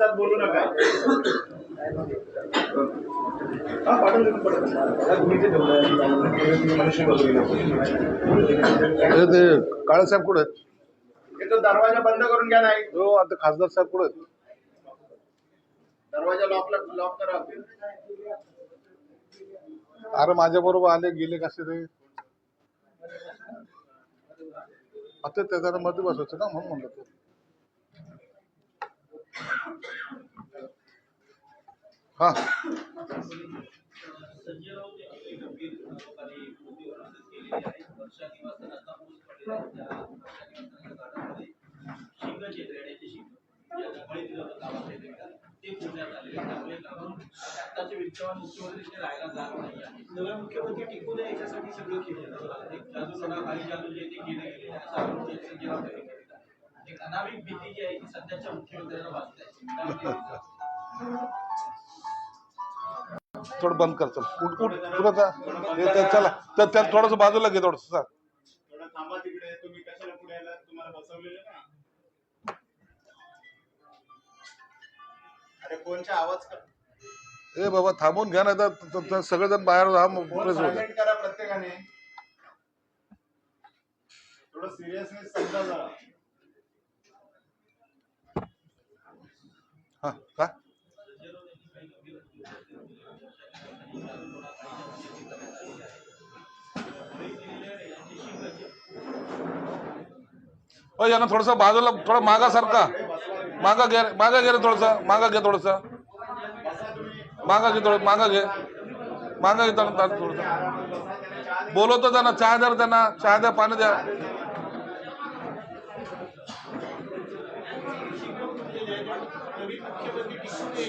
आपसात बोलू नका. हा, पाठवून देतो, पाठवून देतो. मला तुम्ही ते तेवढं मनुष्य बघूया. हे ते काळे साहेब कुठे तो दरवाजा बंद करून घ्या नाही हो आता खासदार साहेब कुठे दरवाजा लॉक लॉक करा. अरे माझ्या बरोबर आले गेले कसे रे आता त्याच्यानं मध्ये बसायचं ना म्हणून म्हणलं ते. हा. मुख्यमंत्री टिकून याच्यासाठी सगळं केलं एक सगळं खाली जे ते केले भीती जी आहे ती सध्याच्या मुख्यमंत्र्यांना वाचते थोडं बंद कर चल. उठ उठ. पुढं जा. हे चला तर त्याला थोडस बाजूला घे थोडस थोडं थांबा तिकडे. तुम्ही कशाला पुढे आलात? तुम्हाला बसवलेलं ना? अरे कोणचा आवाज कर. ए बाबा थांबून घ्या नाही तर सगळेजण बाहेर करा प्रत्येकाने. थोडं सिरियसनेस समजा जरा. हा का? यांना थोडस बाजूला थोडं मागा सारखा मागा घे मागा घे रे थोडस. मागा घे थोडस. मागा घे थोडं मागा घे. मागा घे थोडस बोलवतो त्यांना चहा द्या त्यांना. चहा द्या पाणी द्या.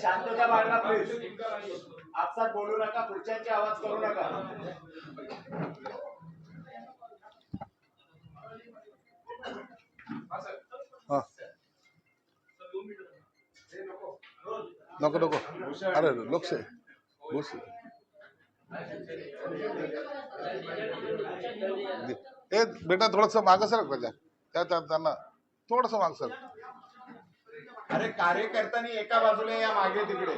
शांतता बाळगा प्लीज आपसात बोलू नका पुढच्यांचे आवाज करू नका. नको नको. अरे लोकशाही गोष्ट ए बेटा थोडस माग सर त्या त्या- त्यांना थोडस माग सर. अरे कार्यकर्त्यांनी एका बाजूला या मागे तिकडे.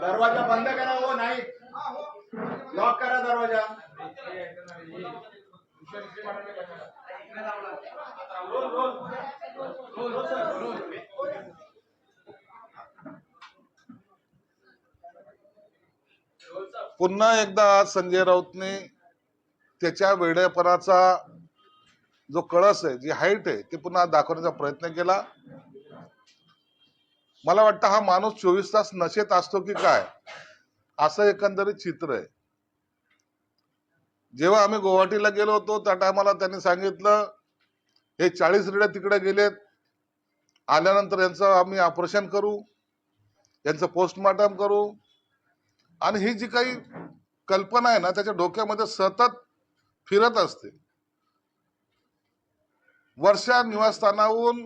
दरवाजा बंद करा हो नाही. लॉक करा दरवाजा. पुन्हा एकदा आज संजय राऊतने त्याच्या वेडेपणाचा जो कळस आहे जी हाईट आहे ते पुन्हा दाखवण्याचा प्रयत्न केला. मला वाटतं हा माणूस चोवीस तास नशेत असतो की काय? असं एकंदरीत चित्र आहे. जेव्हा आम्ही गुवाहाटीला गेलो होतो त्या टायमाला त्यांनी सांगितलं हे चाळीस रेड्या तिकडे गेलेत. आल्यानंतर यांचं आम्ही ऑपरेशन करू. यांचं पोस्टमॉर्टम करू. आणि ही जी काही कल्पना आहे ना त्याच्या डोक्यामध्ये सतत फिरत असते. वर्षा निवासस्थानाहून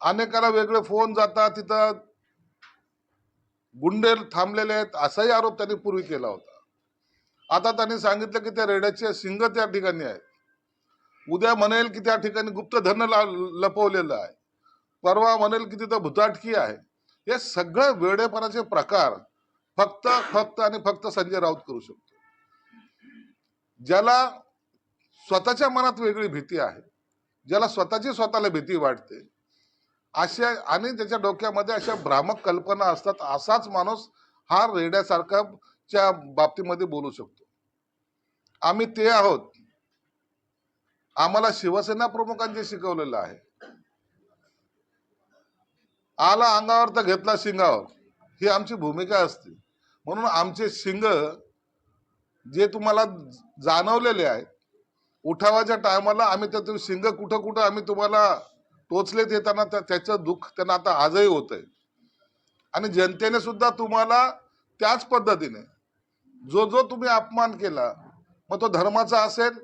अनेकाला वेगळे फोन जातात तिथं गुंडे थांबलेले आहेत असाही आरोप त्यांनी पूर्वी केला होता. आता त्यांनी सांगितलं की त्या रेड्याचे सिंग त्या ठिकाणी आहेत. उद्या म्हणेल की त्या ठिकाणी गुप्त धन लपवलेलं आहे. परवा म्हणेल की तिथं भुताटकी आहे. हे सगळं वेडेपणाचे प्रकार फक्त फक्त आणि फक्त संजय राऊत करू शकतो. ज्याला स्वतःच्या मनात वेगळी भीती आहे. ज्याला स्वतःची स्वतःला भीती वाटते. अशा आणि त्याच्या डोक्यामध्ये अशा भ्रामक कल्पना असतात असाच माणूस हा रेड्यासारखाच्या बाबतीमध्ये बोलू शकतो. आम्ही ते आहोत. आम्हाला शिवसेना प्रमुखांचे शिकवलेलं आहे. आला अंगावर तर घेतला शिंगावर. ही आमची भूमिका असते. म्हणून आमचे शिंग जे तुम्हाला जाणवलेले आहेत उठावाच्या टायमाला आम्ही त्या शिंग कुठं कुठं आम्ही तुम्हाला टोचले ते त्यांना त्याचं दुःख त्यांना आता आजही होत आहे आणि जनतेने सुद्धा तुम्हाला त्याच पद्धतीने जो जो तुम्ही अपमान केला मग तो धर्माचा असेल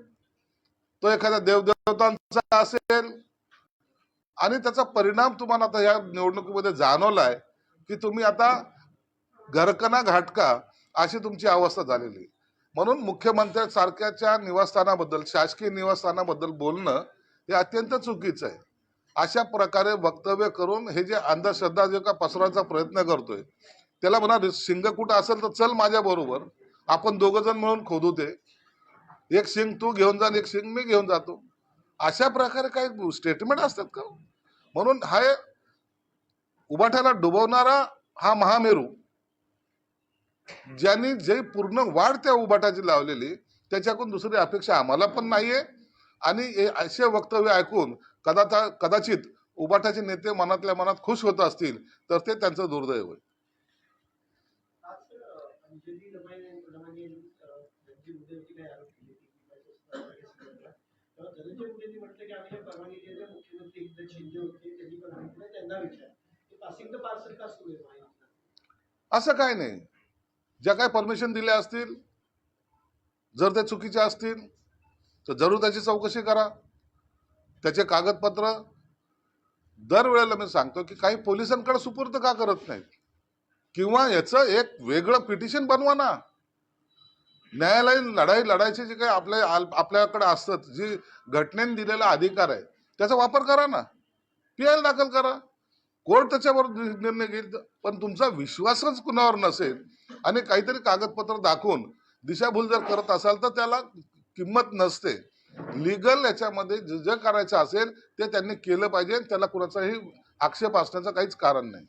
तो एखाद्या देवदेवतांचा असेल आणि त्याचा परिणाम तुम्हाला आता या निवडणुकीमध्ये जाणवलाय की तुम्ही आता घरकना घाटका अशी तुमची अवस्था झालेली आहे. म्हणून मुख्यमंत्र्यांसारख्याच्या निवासस्थानाबद्दल शासकीय निवासस्थानाबद्दल बोलणं हे अत्यंत चुकीचं आहे. अशा प्रकारे वक्तव्य करून हे जे अंधश्रद्धा जे का पसरवायचा प्रयत्न करतोय त्याला म्हणा शिंग कुठं असेल तर चल माझ्या बरोबर आपण दोघ जण मिळून खोदू ते. एक शिंग तू घेऊन जा एक शिंग मी घेऊन जातो. अशा प्रकारे काही स्टेटमेंट असतात का? म्हणून हा उभाट्याला डुबवणारा हा महामेरू ज्यांनी जे पूर्ण वाढ त्या उभाटाची लावलेली त्याच्याकडून दुसरी अपेक्षा आम्हाला पण नाहीये. आणि असे वक्तव्य ऐकून कदाचा कदाचित उभाटाचे नेते मनातल्या मनात खुश होत असतील तर ते त्यांचं दुर्दैव होईल असं काय नाही. ज्या काय परमिशन दिल्या असतील जर ते चुकीचे असतील तर जरूर त्याची चौकशी करा. त्याचे कागदपत्र दरवेळेला मी सांगतो की काही पोलिसांकडे सुपूर्द का करत नाहीत? किंवा याचं एक वेगळं पिटिशन बनवा ना. न्यायालयीन लढाई लढायची जे काही आपल्या आपल्याकडे असतात जी घटनेने दिलेला अधिकार आहे त्याचा वापर करा ना. पी आय दाखल करा. कोर्ट त्याच्यावर निर्णय घेईल पण तुमचा विश्वासच कुणावर नसेल आणि काहीतरी कागदपत्र दाखवून दिशाभूल जर करत असाल तर त्याला किंमत नसते. लिगल याच्यामध्ये जे जे करायचं असेल ते त्यांनी केलं पाहिजे त्याला कुणाचाही आक्षेप असण्याचं काहीच कारण नाही.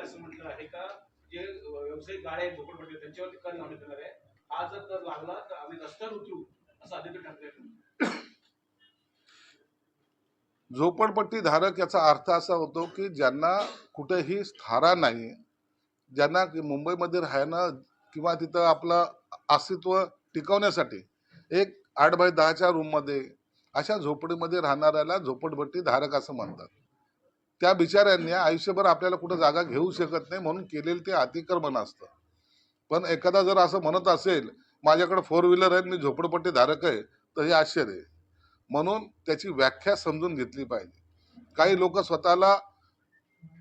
असं म्हटलं आहे का जे गाड्या आहेत झोपडपट्टी त्यांच्यावरती कर लावण्यात येणार आहे. हा जर कर लागला तर आम्ही रस्त्यावर उतरू असं आदित्य ठाकरे झोपडपट्टी धारक याचा अर्थ असा होतो की ज्यांना कुठेही स्थारा नाही ज्यांना की मुंबईमध्ये राहणं किंवा तिथं आपलं अस्तित्व टिकवण्यासाठी एक आठ बाय दहाच्या रूममध्ये अशा झोपडीमध्ये राहणाऱ्याला झोपडपट्टी धारक असं म्हणतात. त्या बिचाऱ्यांनी आयुष्यभर आपल्याला कुठं जागा घेऊ शकत नाही म्हणून केलेलं ते अतिक्रमण असतं. पण एखादा जर असं म्हणत असेल माझ्याकडे फोर व्हीलर आहे मी झोपडपट्टी धारक आहे तर हे आश्चर्य आहे. म्हणून त्याची व्याख्या समजून घेतली पाहिजे. काही लोक स्वतःला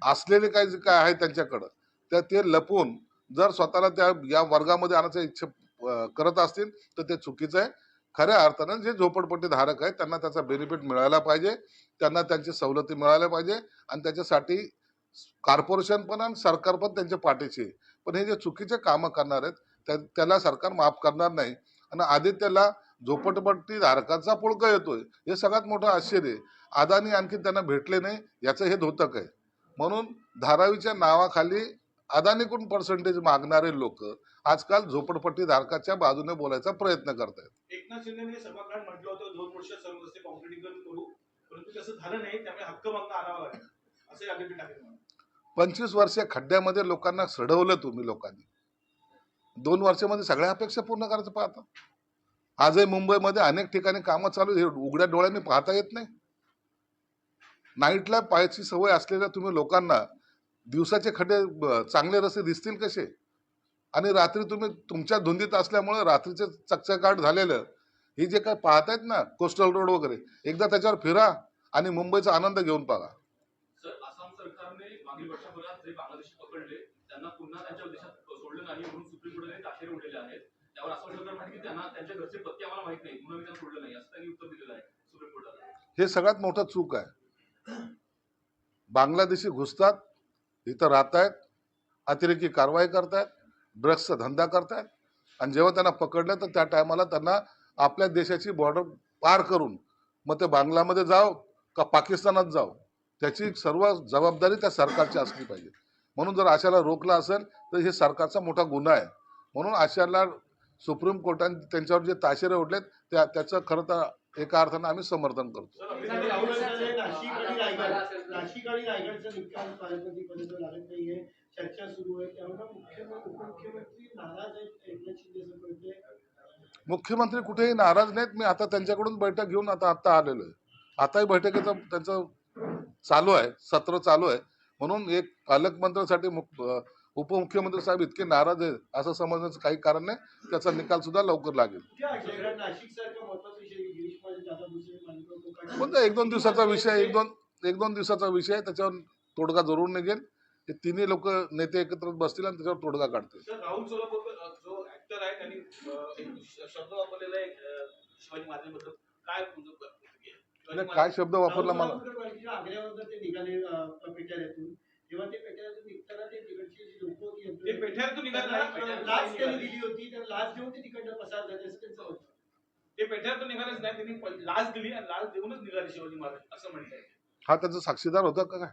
असलेले काही जे काय आहे त्यांच्याकडं तर ते लपवून जर स्वतःला त्या या वर्गामध्ये आणायचा इच्छा करत असतील तर ते चुकीचं आहे. खऱ्या अर्थानं जे झोपडपट्टी धारक आहेत त्यांना त्याचा बेनिफिट मिळायला पाहिजे त्यांना त्यांची सवलती मिळायला पाहिजे आणि त्याच्यासाठी कॉर्पोरेशन पण आणि सरकार पण त्यांच्या पाठीशी आहे. पण हे जे चुकीचे कामं करणार आहेत त्या- त्याला सरकार माफ करणार नाही. आणि आदित्यला झोपडपट्टी धारकाचा पुळका येतोय. हे सगळ्यात मोठं आश्चर्य आहे. अदानी आणखी त्यांना भेटले नाही याचं हे धोतक आहे. म्हणून धारावीच्या नावाखाली अदानीकडून पर्सेंटेज मागणारे लोक आजकाल झोपडपट्टी धारकाच्या बाजूने बोलायचा प्रयत्न करत आहेत एकनाथ शिंदेने सभागृहात म्हटलं होतं दोन वर्ष सर्व रस्ते कॉन्क्रिटीकरण करू परंतु तसं झालं नाही त्यामुळे हक्क मागणं आणावं लागेल. असे आदित्य ठाकरे म्हणाले. पंचवीस वर्ष खड्ड्यामध्ये लोकांना सडवलं तुम्ही लोकांनी. दोन वर्षामध्ये सगळ्या अपेक्षा पूर्ण करायचं पाहता. आजही मुंबईमध्ये अनेक ठिकाणी कामं चालू आहेत. हे उघड्या डोळ्यांनी पाहता येत नाही. नाईटला पाहायची सवय असलेल्या तुम्ही लोकांना दिवसाचे खड्डे चांगले रस्ते दिसतील कसे? आणि रात्री तुम्ही तुमच्या धुंदीत असल्यामुळे रात्रीचे चकचकाट झालेलं हे जे काय पाहतायत ना कोस्टल रोड वगैरे एकदा त्याच्यावर फिरा आणि मुंबईचा आनंद घेऊन पाहा. सरकारने मागील वर्षभरात जे बांगलादेशी पकडले त्यांना पुन्हा त्यांच्या देशात सोडलं नाही म्हणून सुप्रीम कोर्टाने ताशेरे उडलेले आहेत. त्यावर असं म्हटलं की त्यांना त्यांच्या घरचे पत्ते आम्हाला माहीत नाही. म्हणून त्यांना सोडलं नाही. असं त्यांनी उत्तर दिलेलं आहे सुप्रीम कोर्टाला. हे सगळ्यात मोठं चूक आहे. बांगलादेशी घुसतात इथं राहतायत अतिरेकी कारवाई करतायत ड्रग्सचा धंदा करतायत आणि जेव्हा त्यांना पकडलं तर त्या टायमाला त्यांना आपल्या देशाची बॉर्डर पार करून मग ते बांगलामध्ये जाव का पाकिस्तानात जाव? त्याची सर्व जबाबदारी त्या सरकारची असली पाहिजे. म्हणून जर आशाला रोखलं असेल तर हे सरकारचा मोठा गुन्हा आहे. म्हणून आशाला सुप्रीम कोर्टाने त्यांच्यावर जे ताशेरे उडलेत त्या त्याचं खरं तर एका अर्थानं आम्ही समर्थन करतो मुख्यमंत्री कुठेही नाराज नाहीत मी आता त्यांच्याकडून बैठक घेऊन आता आता आलेलो आहे आताही बैठकीचं त्यांचं चालू आहे सत्र चालू आहे म्हणून एक पालकमंत्र्यासाठी मुख- उपमुख्यमंत्री साहेब इतके नाराज आहेत असं समजण्याचं काही कारण नाही. त्याचा निकाल सुद्धा लवकर लागेल. कोणता? एक दोन दिवसाचा विषय एक दोन एक दोन दिवसाचा विषय त्याच्यावर तोडगा जरूर निघेल. हे तिन्ही लोक नेते एकत्र बसतील आणि त्याच्यावर तोडगा काढतील. राहुल जो ऍक्टर आहे त्यांनी अ, एक श- शब्द वापरलेला आहे अ, शिवाजी महाराजांबद्दल काय काय शब्द वापरला मला? ते तेव्हा पेटाऱ्यातून निघताना ते तिकडची जी लोक होती ते पेठ्यातून निघाले पेठ्यातून लाच त्यांनी. दिली होती तर लाच देऊन ते तिकडनं पसार झाले असं त्यांचं होतं. ते पेठ्यातून निघालेच नाही त्यांनी लाच दिली आणि लाच देऊनच निघाले शिवाजी महाराज असं म्हणताय. हा त्याचा साक्षीदार होता का काय?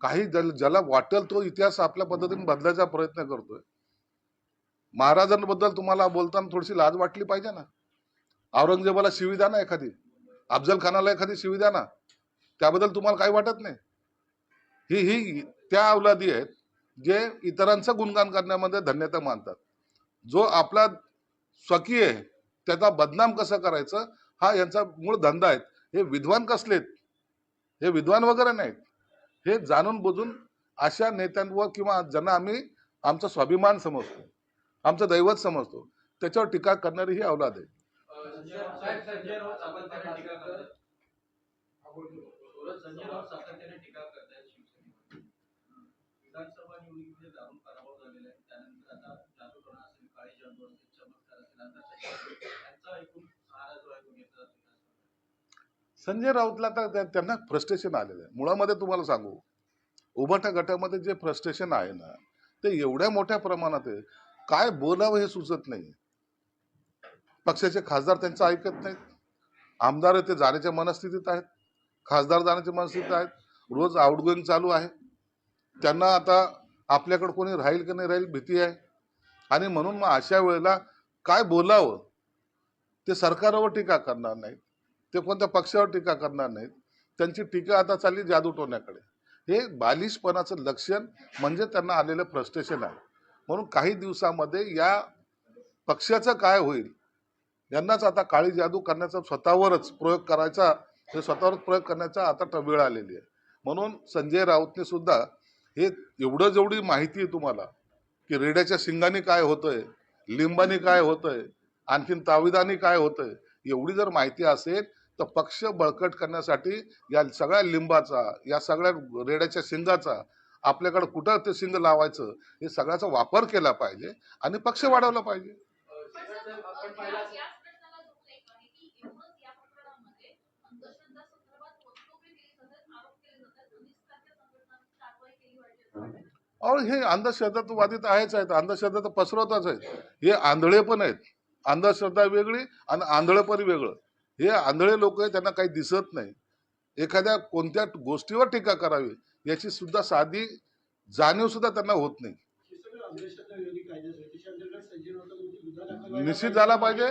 काही ज्याला ज्याला वाटेल तो इतिहास आपल्या पद्धतीने बदलायचा प्रयत्न करतोय. महाराजांबद्दल तुम्हाला बोलताना थोडीशी लाज वाटली पाहिजे ना? औरंगजेबाला शिवी द्या ना एखादी अफजल खानाला एखादी शिवी द्या ना त्याबद्दल तुम्हाला काही वाटत नाही? ही ही त्या अवलादी आहेत जे इतरांचं गुणगान करण्यामध्ये धन्यता मानतात. जो आपला स्वकीय आहे त्याचा बदनाम कसं करायचं हा यांचा मूळ धंदा आहे. हे विद्वान कसलेत? हे विद्वान वगैरे नाहीत. हे जाणून बुजून अशा नेत्यांवर किंवा ज्यांना आम्ही आमचा स्वाभिमान समजतो आमचं दैवत समजतो त्याच्यावर टीका करणारी ही अवलाद आहे. संजय राऊत सातत्याने टीका करतात. संजय राऊत सातत्याने टीका करतायत शिवसेनेवर. विधानसभा निवडणुकीमध्ये दारुण पराभव झालेला आहे त्यानंतर आता जादूटोणा असेल काळी जादू असेल चमत्कार असेल अंधश्रद्धा यांचा एकूण सहारा जो आहे तो घेतला जातो संजय राऊतला तर त्यांना फ्रस्ट्रेशन आलेलं आहे. मुळामध्ये तुम्हाला सांगू उभट्या गटामध्ये जे फ्रस्ट्रेशन आहे ना ते एवढ्या मोठ्या प्रमाणात आहे. काय बोलावं हे सुचत नाही. पक्षाचे खासदार त्यांचं ऐकत नाहीत. आमदार ते जाण्याच्या मनस्थितीत आहेत. खासदार जाण्याच्या मनस्थितीत आहेत. रोज आउटगोईंग चालू आहे. त्यांना आता आपल्याकडे कोणी राहील की नाही राहील भीती आहे. आणि म्हणून मग अशा वेळेला काय बोलावं? ते सरकारवर टीका करणार नाहीत. ते कोणत्या पक्षावर टीका करणार नाहीत. त्यांची टीका आता चालली जादू टोण्याकडे. हे बालिशपणाचं लक्षण म्हणजे त्यांना आलेलं फ्रस्ट्रेशन आहे. म्हणून काही दिवसामध्ये या पक्षाचं काय होईल? यांनाच आता काळी जादू करण्याचा स्वतःवरच प्रयोग करायचा हे स्वतःवरच प्रयोग करण्याचा आता वेळ आलेली आहे. म्हणून संजय राऊतने सुद्धा हे एवढं जेवढी माहिती आहे तुम्हाला की रेड्याच्या शिंगाने काय होतंय लिंबानी काय होतंय? आणखीन ताविदानी काय होतंय? एवढी जर माहिती असेल तर पक्ष बळकट करण्यासाठी या सगळ्या लिंबाचा या सगळ्या रेड्याच्या शिंगाचा आपल्याकडे कुठं ते शिंग लावायचं हे सगळ्याचा वापर केला पाहिजे आणि पक्ष वाढवला पाहिजे. अहो हे अंधश्रद्धा तर आहेच आहेत. अंधश्रद्धा तर पसरवताच आहेत. हे आंधळे पण आहेत. अंधश्रद्धा वेगळी आणि आंधळेपण वेगळं. हे आंधळे लोक आहेत त्यांना काही दिसत नाही. एखाद्या कोणत्या गोष्टीवर टीका करावी याची सुद्धा साधी जाणीव सुद्धा त्यांना होत नाही. निश्चित झाला पाहिजे.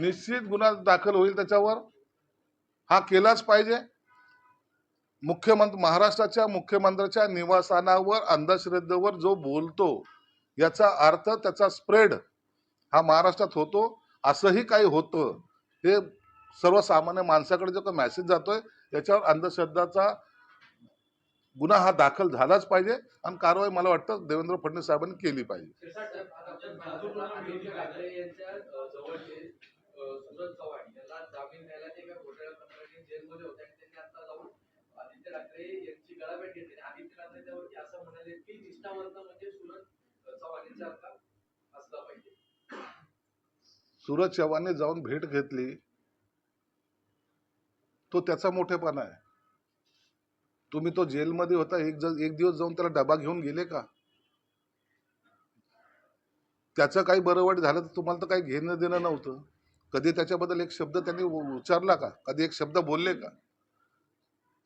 निश्चित गुन्हा दाखल होईल त्याच्यावर. हा केलाच पाहिजे. मुख्यमंत्री महाराष्ट्राच्या मुख्यमंत्र्याच्या निवासस्थानावर अंधश्रद्धेवर जो बोलतो याचा अर्थ त्याचा स्प्रेड हा महाराष्ट्रात होतो. असंही काही होतं हे सर्वसामान्य माणसाकडे जो काही मेसेज जातोय याच्यावर अंधश्रद्धाचा गुन्हा हा दाखल झालाच पाहिजे आणि कारवाई मला वाटतं देवेंद्र फडणवीस साहेबांनी केली पाहिजे. ठाकरे यांची गळाभेट घेतली. आदित्य ठाकरे त्यावरती असं म्हणाले की निष्ठावंत म्हणजे सुरज अ, चव्हाण असला पाहिजे. सूरज चव्हाणने जाऊन भेट घेतली. तो त्याचा मोठेपणा आहे. तुम्ही तो जेलमध्ये होता एक जर एक दिवस जाऊन त्याला डबा घेऊन गेले का? त्याचं काही बरं वाईट झालं तर तुम्हाला तर काही घेणं देणं नव्हतं. कधी त्याच्याबद्दल एक शब्द त्यांनी उच्चारला का? कधी एक शब्द बोलले का?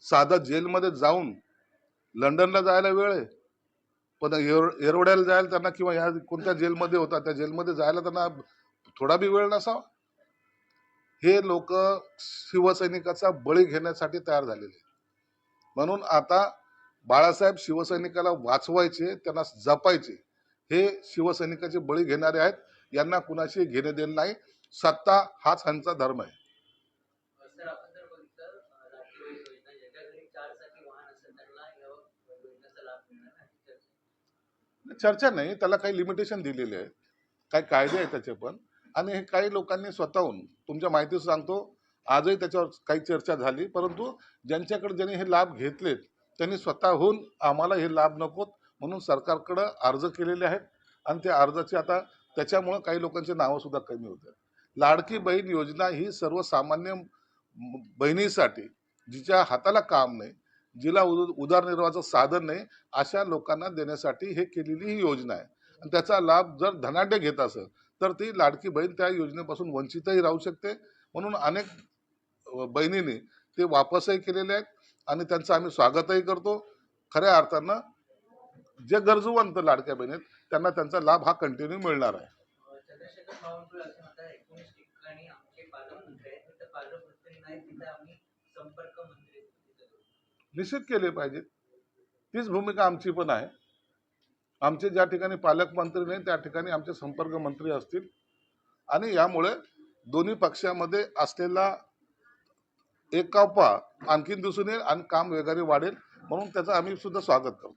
साधा जेलमध्ये जाऊन लंडनला जायला वेळ आहे. पण एरो- एरोड्याला जायला त्यांना किंवा ह्या कोणत्या जेलमध्ये होता त्या जेलमध्ये जायला त्यांना थोडा बी वेळ नसावा. हे लोक शिवसैनिकाचा बळी घेण्यासाठी तयार झालेले म्हणून आता बाळासाहेब शिवसैनिकाला वाचवायचे त्यांना जपायचे हे शिवसैनिकाचे बळी घेणारे आहेत. यांना कुणाशी घेणे देणे नाही. सत्ता हाच ह्यांचा धर्म आहे सर आपण जर बघितलं अं, लाडकी बहीण योजना ज्याच्या घरी चार चाकी वाहन असेल त्यांना या योजनेचा लाभ मिळणार नाही चर्चा नाही त्याला काही लिमिटेशन दिलेले आहेत काही कायदे आहेत त्याचे पण. आणि हे काही लोकांनी स्वतःहून तुमच्या माहितीच सांगतो आजही त्याच्यावर काही चर्चा झाली परंतु ज्यांच्याकडे ज्यांनी हे लाभ घेतलेत त्यांनी स्वतःहून आम्हाला हे लाभ नकोत म्हणून सरकारकडं अर्ज केलेले आहेत. आणि त्या अर्जाचे आता त्याच्यामुळं काही लोकांची नावं सुद्धा कमी होत आहेत. लाडकी बहीण योजना ही सर्वसामान्य बहिणीसाठी जिच्या हाताला काम नाही जिला उद- उदरनिर्वाहाचं साधन नाही अशा लोकांना देण्यासाठी हे केलेली ही योजना आहे. आणि त्याचा लाभ जर धनाढ्य घेत असेल तर ती लाडकी बहीण त्या योजनेपासून वंचितही राहू शकते. म्हणून अनेक बहिणीने बहिणींनी ते वापसही केलेले आहेत आणि त्यांचं आम्ही स्वागतही करतो. खऱ्या अर्थानं जे गरजूवंत लाडक्या बहिणी त्यांना त्यांचा लाभ हा कंटिन्यू मिळणार आहे अं, चंद्रशेखर बावनकुळे असं म्हणतात एकोणीस ठिकाणी आमचे पालकमंत्री आहेत तिथं पालकमंत्री नाही तिथं आम्ही संपर्क मंत्री तिथं करू. निश्चित केले पाहिजेत. तीच भूमिका आमची पण आहे. आमचे ज्या ठिकाणी पालकमंत्री नाही त्या ठिकाणी आमचे संपर्क मंत्री असतील. आणि यामुळे दोन्ही पक्षामध्ये असलेला एक कापा आणखीन दिसून येईल आणि काम वेगाने वाढेल म्हणून त्याचं आम्ही सुद्धा स्वागत करतो.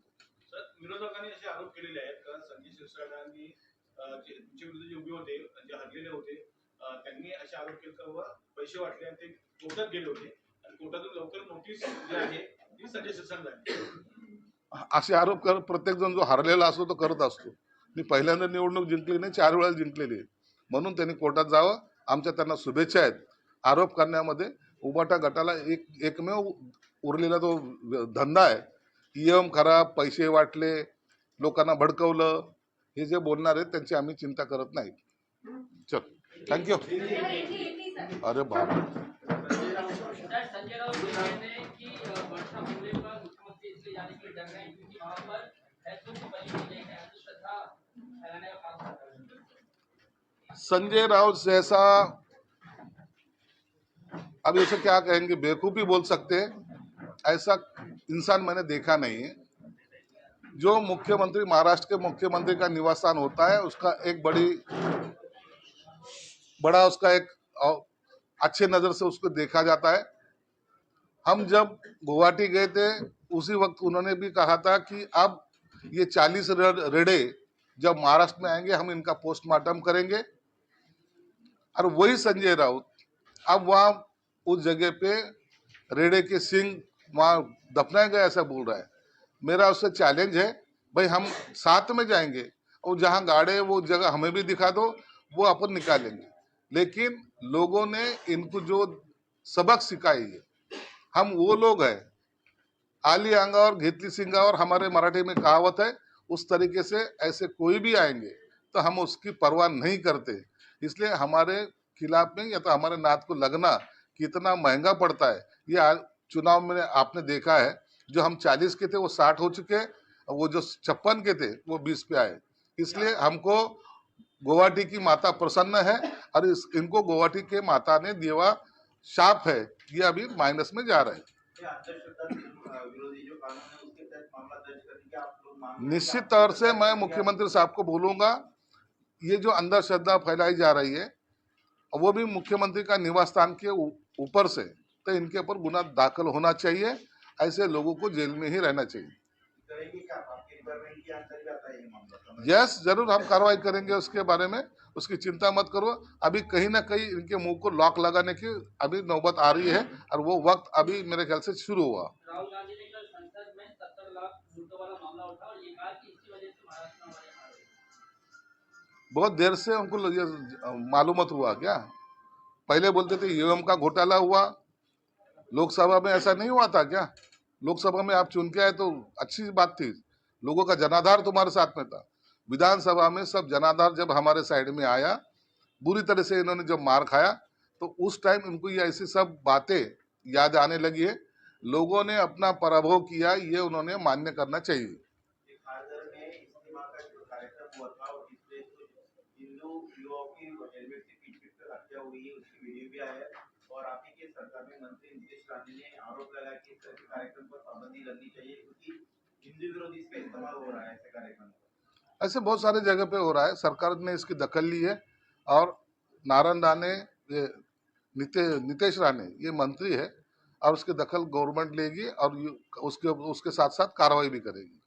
विरोधकांनी असे आरोप केलेले आहेत कारण संजय शिरसाटांनी जे तुमच्या विरुद्ध जे उभे होते जे हरलेले होते त्यांनी असे आरोप केले पैसे वाटले आणि ते गेले होते. कोर्टातून लवकर नोटीस जी आहे ती शिरसाट झाली असे आरोप कर प्रत्येक जण जो हरलेला असतो तो करत असतो मी पहिल्यांदा निवडणूक जिंकली नाही चार वेळा जिंकलेली आहे म्हणून त्यांनी कोर्टात जावं आमच्या त्यांना शुभेच्छा आहेत आरोप करण्यामध्ये उबाटा गटाला एक एकमेव उरलेला तो धंदा आहे ईएम खराब पैसे वाटले लोकांना भडकवलं हे जे बोलणार आहेत त्यांची आम्ही चिंता करत नाही चल थँक्यू अरे बाप संजय राउत जैसा अब इसे क्या कहेंगे, बेवकूफ़ी बोल सकते हैं? ऐसा इंसान मैंने देखा नहीं है। जो मुख्यमंत्री, महाराष्ट्र के मुख्यमंत्री का निवास स्थान होता है, उसका एक बड़ी, बड़ा उसका एक अच्छे नज़र से उसको देखा जाता है। हम जब गुवाहाटी गए थे, उसी वक्त उन्होंने भी कहा था कि अब ये चालीस रेड़े जब महाराष्ट्र में आएँगे, हम इनका पोस्टमार्टम करेंगे। और वही संजय राउत, अब वहाँ उस जगह पे रेड़े के सिंह वहाँ दफनाए गए, ऐसा बोल रहा है। मेरा उससे चैलेंज है, भाई हम साथ में जाएँगे और जहाँ गाड़े वो जगह हमें भी दिखा दो, वो अपन निकालेंगे। लेकिन लोगों ने इनको जो सबक सिखाई है हम वो लोग हैं। आली अंगावर सिंगा और हमारे मराठी में कहावत है उस तरीके से ऐसे कोई भी आएँगे तो हम उसकी परवाह नहीं करते। इसलिए हमारे खिलाफ में या तो हमारे नाथ को लगना कितना महँगा पड़ता है ये चुनाव में आपने देखा है जो हम 40 के थे वो 60 हो चुके हैं और वो जो छप्पन के थे वो 20 पे आए। इसलिए हमको गुवाहाटी की माता प्रसन्न है और इस इनको गुवाहाटी के माता ने देवा शाप है ये अभी माइनस में जा रहे हैं। निश्चित तौर से मैं मुख्यमंत्री साहब को बोलूँगा ये जो अंधश्रद्धा फैलाई जा रही है वो भी मुख्यमंत्री का निवास स्थान के ऊपर से तो इनके ऊपर गुना दाखिल होना चाहिए ऐसे लोगों को जेल में ही रहना चाहिए। यस ज़रूर हम कार्रवाई करेंगे उसके बारे में। उसकी चिंता मत करो। अभी कहीं ना कहीं इनके मुँह को लॉक लगाने की अभी नौबत आ रही है और वो वक्त अभी मेरे ख्याल से शुरू हुआ। बहुत देर से हमको ये मालूमत हुआ क्या? पहले बोलते थे ईवीएम का घोटाला हुआ। लोकसभा में ऐसा नहीं हुआ था क्या? लोकसभा में आप चुन के आए तो अच्छी बात थी। लोगों का जनाधार तुम्हारे साथ में था। विधानसभा में सब जनाधार जब हमारे साइड में आया बुरी तरह से इन्होंने जब मार खाया तो उस टाइम इनको ये ऐसी सब बातें याद आने लगी है लोगों ने अपना पराभव किया ये उन्होंने मान्य करना चाहिए हिंदू है है विरोधी इस्तेमाल हो रहा है ऐसे कार्यक्रम ऐसे बहुत सारे जगह पे हो रहा है। सरकार ने इसकी दखल ली है और नारायण राणे ये निते, नितेश राणे ये मंत्री है और उसकी दखल गवर्नमेंट लेगी और उसके उसके साथ साथ कार्रवाई भी करेगी।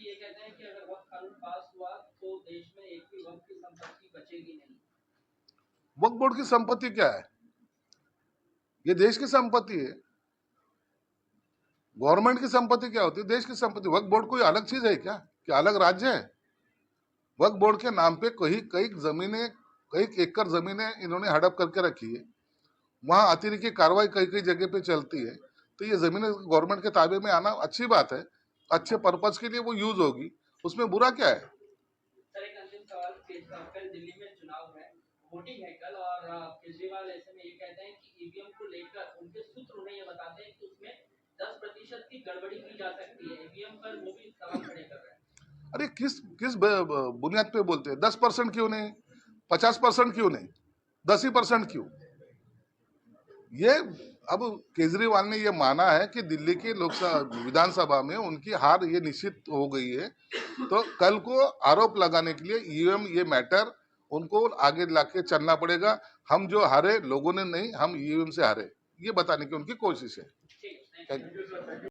ये कहते हैं कि अगर वक्त पास हुआ तो देश में एक भी वक्त की संपत्ति बचेगी नहीं। वक्फ बोर्ड की संपत्ति क्या है? ये देश की संपत्ति है। गवर्नमेंट की संपत्ति क्या होती है? देश की संपत्ति। वक्फ बोर्ड कोई अलग चीज़ है क्या? क्या अलग राज्य है? वक्फ बोर्ड के नाम पे कई कई जमीनें कई एकड़ जमीनें इन्होंने हड़प करके रखी है। वहाँ अतिरिक्त कार्रवाई कई कई जगह पे चलती है। तो ये जमीनें गवर्नमेंट के ताबे में आना अच्छी बात है। अच्छे पर्पज के लिए वो यूज़ होगी। उसमें बुरा क्या है? सर केजरीवाल ऐसे में ये कहते हैं कि ईवीएम को लेकर उनके ये कि उसमें दस प्रतिशत की गड़बड़ी की जा सकती है। ईवीएम पर वो भी सवाल खड़े कर रहे हैं। अरे किस किस बुनियाद पे बोलते हैं? दस परसेंट क्यों नहीं? पचास परसेंट क्यों नहीं? दस ही परसेंट क्यों? ये अब केजरीवाल ने ये माना है कि दिल्ली की लोकसभा विधानसभा में उनकी हार ये निश्चित हो गई है। तो कल को आरोप लगाने के लिए ईवीएम ये मैटर उनको आगे लाके चलना पड़ेगा। हम जो हारे लोगों ने नहीं हम ईवीएम से हारे। ये बताने की उनकी कोशिश है।